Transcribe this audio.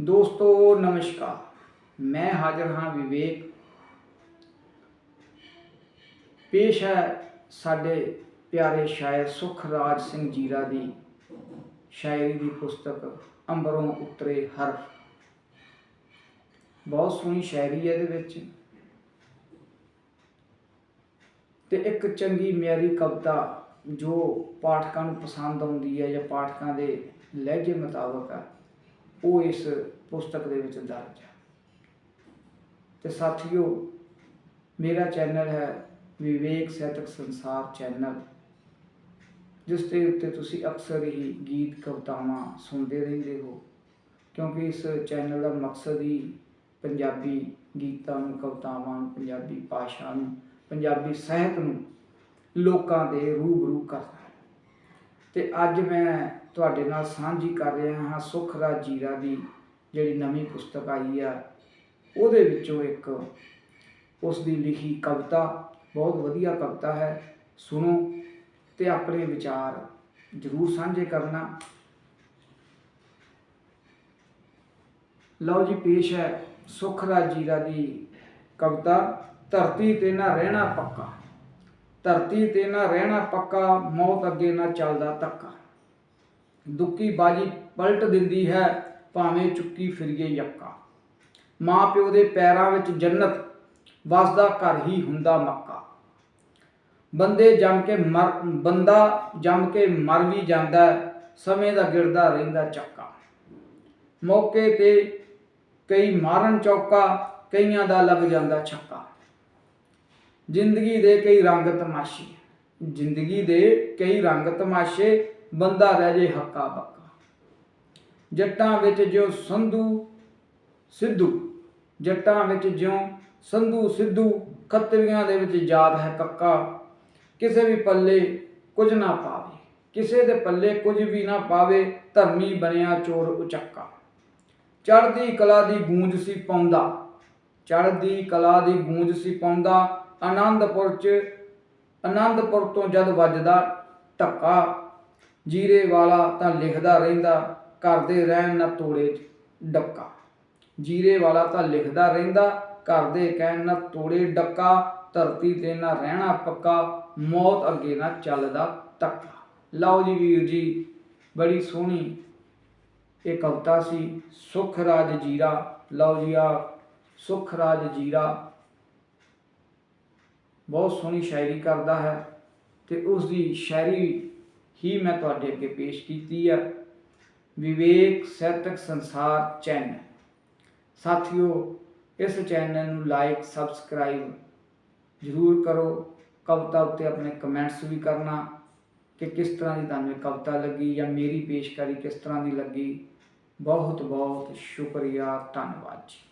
ਦੋਸਤੋ, ਨਮਸਕਾਰ। ਮੈਂ ਹਾਜ਼ਰ ਹਾਂ ਵਿਵੇਕ। ਪੇਸ਼ ਹੈ ਸਾਡੇ ਪਿਆਰੇ ਸ਼ਾਇਰ ਸੁਖਰਾਜ ਸਿੰਘ ਜੀਰਾ ਦੀ ਸ਼ਾਇਰੀ ਦੀ ਪੁਸਤਕ, ਅੰਬਰੋਂ ਉਤਰੇ ਹਰਫ। ਬਹੁਤ ਸੋਹਣੀ ਸ਼ਾਇਰੀ ਹੈ ਇਹਦੇ ਵਿੱਚ। ਤੇ ਇੱਕ ਚੰਗੀ ਮਿਆਰੀ ਕਵਿਤਾ ਜੋ ਪਾਠਕਾਂ ਨੂੰ ਪਸੰਦ ਆਉਂਦੀ ਹੈ ਜਾਂ ਪਾਠਕਾਂ ਦੇ ਲਹਿਜੇ ਮੁਤਾਬਕ ਹੈ। ਉਹ ਇਸ ਪੁਸਤਕ ਦੇ ਵਿੱਚ ਦਰਜ ਹੈ। ਤੇ ਸਾਥੀਓ, ਮੇਰਾ ਚੈਨਲ ਹੈ ਵਿਵੇਕ ਸਾਹਿਤਕ ਸੰਸਾਰ ਚੈਨਲ, ਜਿਸ ਦੇ ਉੱਤੇ ਤੁਸੀਂ ਅਕਸਰ ਹੀ ਗੀਤ ਕਵਿਤਾਵਾਂ ਸੁਣਦੇ ਰਹਿੰਦੇ ਹੋ, ਕਿਉਂਕਿ ਇਸ ਚੈਨਲ ਦਾ ਮਕਸਦ ਹੀ ਪੰਜਾਬੀ ਗੀਤਾਂ ਨੂੰ, ਕਵਿਤਾਵਾਂ ਨੂੰ, ਪੰਜਾਬੀ ਭਾਸ਼ਾ ਨੂੰ, ਪੰਜਾਬੀ ਸਾਹਿਤ ਨੂੰ ਲੋਕਾਂ ਦੇ ਰੂਬਰੂ ਕਰਨਾ ਤੇ ਅੱਜ ਮੈਂ ਤੁਹਾਡੇ ਨਾਲ ਸਾਂਝੀ ਕਰ ਰਿਹਾ ਹਾਂ ਸੁਖਰਾਜ ਜੀਰਾ ਦੀ ਜਿਹੜੀ ਨਵੀਂ ਪੁਸਤਕ ਆਈ ਆ, ਉਹਦੇ ਵਿੱਚੋਂ ਇੱਕ। ਉਸ ਦੀ ਲਿਖੀ ਕਵਿਤਾ, ਬਹੁਤ ਵਧੀਆ ਕਵਿਤਾ ਹੈ, ਸੁਣੋ ਤੇ ਆਪਣੇ ਵਿਚਾਰ ਜ਼ਰੂਰ ਸਾਂਝੇ ਕਰਨਾ। ਲਓ ਜੀ, ਪੇਸ਼ ਹੈ ਸੁਖਰਾਜ ਜੀਰਾ ਦੀ ਕਵਿਤਾ, ਧਰਤੀ ਤੇ ਨਾ ਰਹਿਣਾ ਪੱਕਾ। ਧਰਤੀ ਤੇ ਨਾ ਰਹਿਣਾ ਪੱਕਾ, ਮੌਤ ਅੱਗੇ ਨਾ ਚੱਲਦਾ ਧੱਕਾ। ਦੁੱਕੀ ਬਾਜੀ ਪਲਟ ਦਿੰਦੀ ਹੈ, ਭਾਵੇਂ ਚੁੱਕੀ ਫਿਰੀਏ ਯੱਕਾ। ਮਾਂ ਪਿਓ ਦੇ ਪੈਰਾਂ ਵਿੱਚ ਜੰਨਤ, ਵਸਦਾ ਘਰ ਹੀ ਹੁੰਦਾ ਮੱਕਾ। ਬੰਦੇ ਜੰਮ ਕੇ ਮਰ, ਬੰਦਾ ਜੰਮ ਕੇ ਮਰ ਵੀ ਜਾਂਦਾ, ਸਮੇਂ ਦਾ ਗਿਰਦਾ ਰਹਿੰਦਾ ਚੱਕਾ। ਮੌਕੇ ਤੇ ਕਈ ਮਾਰਨ ਚੌਕਾ, ਕਈਆਂ ਦਾ ਲੱਗ ਜਾਂਦਾ ਛੱਕਾ। ਜ਼ਿੰਦਗੀ ਦੇ ਕਈ ਰੰਗ ਤਮਾਸ਼ੇ। ਜ਼ਿੰਦਗੀ ਦੇ ਕਈ ਰੰਗ ਤਮਾਸ਼ੇ, ਬੰਦਾ ਰਹਿ ਜੇ ਹੱਕਾ ਬੱਕਾ। ਜੱਟਾਂ ਵਿੱਚ ਜਿਉ ਸੰਧੂ, ਸਿੱਧੂ। ਜੱਟਾਂ ਵਿੱਚ ਜਿਉ ਸੰਧੂ, ਸਿੱਧੂ, ਖੱਤਰੀਆਂ ਦੇ ਵਿੱਚ ਯਾਦ ਹੈ ਕੱਕਾ। ਕਿਸੇ ਵੀ ਪੱਲੇ ਕੁਝ ਨਾ ਪਾਵੇ। ਕਿਸੇ ਦੇ ਪੱਲੇ ਕੁਝ ਵੀ ਨਾ ਪਾਵੇ, ਧਰਮੀ ਬਣਿਆ ਚੋਰ ਉਚੱਕਾ। ਚੜ੍ਹਦੀ ਕਲਾ ਦੀ ਗੂੰਜ ਸੀ ਪਾਉਂਦਾ। ਚੜ੍ਹਦੀ ਕਲਾ ਦੀ ਗੂੰਜ ਸੀ ਪਾਉਂਦਾ। ਆਨੰਦਪੁਰ ਚ, ਆਨੰਦਪੁਰ ਤੋਂ ਜਦ ਵੱਜਦਾ ਧੱਕਾ, ਜੀਰੇ ਵਾਲਾ ਤਾਂ ਲਿਖਦਾ ਰਹਿੰਦਾ ਕਰਦੇ ਰਹਿਣ ਨਾ ਤੋੜੇ ਡੱਕਾ। ਜੀਰੇ ਵਾਲਾ ਤਾਂ ਲਿਖਦਾ ਰਹਿੰਦਾ ਕਰਦੇ ਕਹਿਣ ਨਾ ਤੋੜੇ ਡੱਕਾ, ਧਰਤੀ ਤੇ ਨਾ ਰਹਿਣਾ ਪੱਕਾ, ਮੌਤ ਅੱਗੇ ਨਾ ਚੱਲਦਾ ਧੱਕਾ। ਲਓ ਜੀ ਵੀਰ ਜੀ, ਬੜੀ ਸੋਹਣੀ ਇਹ ਕਵਿਤਾ ਸੀ, ਸੁਖਰਾਜ ਜੀਰਾ। ਲਓ ਜੀ ਆ ਸੁਖਰਾਜ ਜੀਰਾ। ਬਹੁਤ ਸੋਹਣੀ ਸ਼ਾਇਰੀ ਕਰਦਾ ਹੈ ਤੇ ਉਸ ਦੀ ਸ਼ਾਇਰੀ ਹੀ ਮੈਂ ਤੁਹਾਡੇ ਅੱਗੇ ਪੇਸ਼ ਕੀਤੀ ਹੈ ਵਿਵੇਕ ਸਾਹਿਤਕ ਸੰਸਾਰ ਚੈਨਲ। ਸਾਥੀਓ, ਇਸ ਚੈਨਲ ਨੂੰ ਲਾਈਕ ਸਬਸਕ੍ਰਾਈਬ ਜ਼ਰੂਰ ਕਰੋ। ਕਵਿਤਾ ਉੱਤੇ ਆਪਣੇ ਕਮੈਂਟਸ ਵੀ ਕਰਨਾ ਕਿ ਕਿਸ ਤਰ੍ਹਾਂ ਦੀ ਤੁਹਾਨੂੰ ਇਹ ਕਵਿਤਾ ਲੱਗੀ ਜਾਂ ਮੇਰੀ ਪੇਸ਼ਕਾਰੀ ਕਿਸ ਤਰ੍ਹਾਂ ਦੀ ਲੱਗੀ। ਬਹੁਤ ਬਹੁਤ ਸ਼ੁਕਰੀਆ, ਧੰਨਵਾਦ ਜੀ।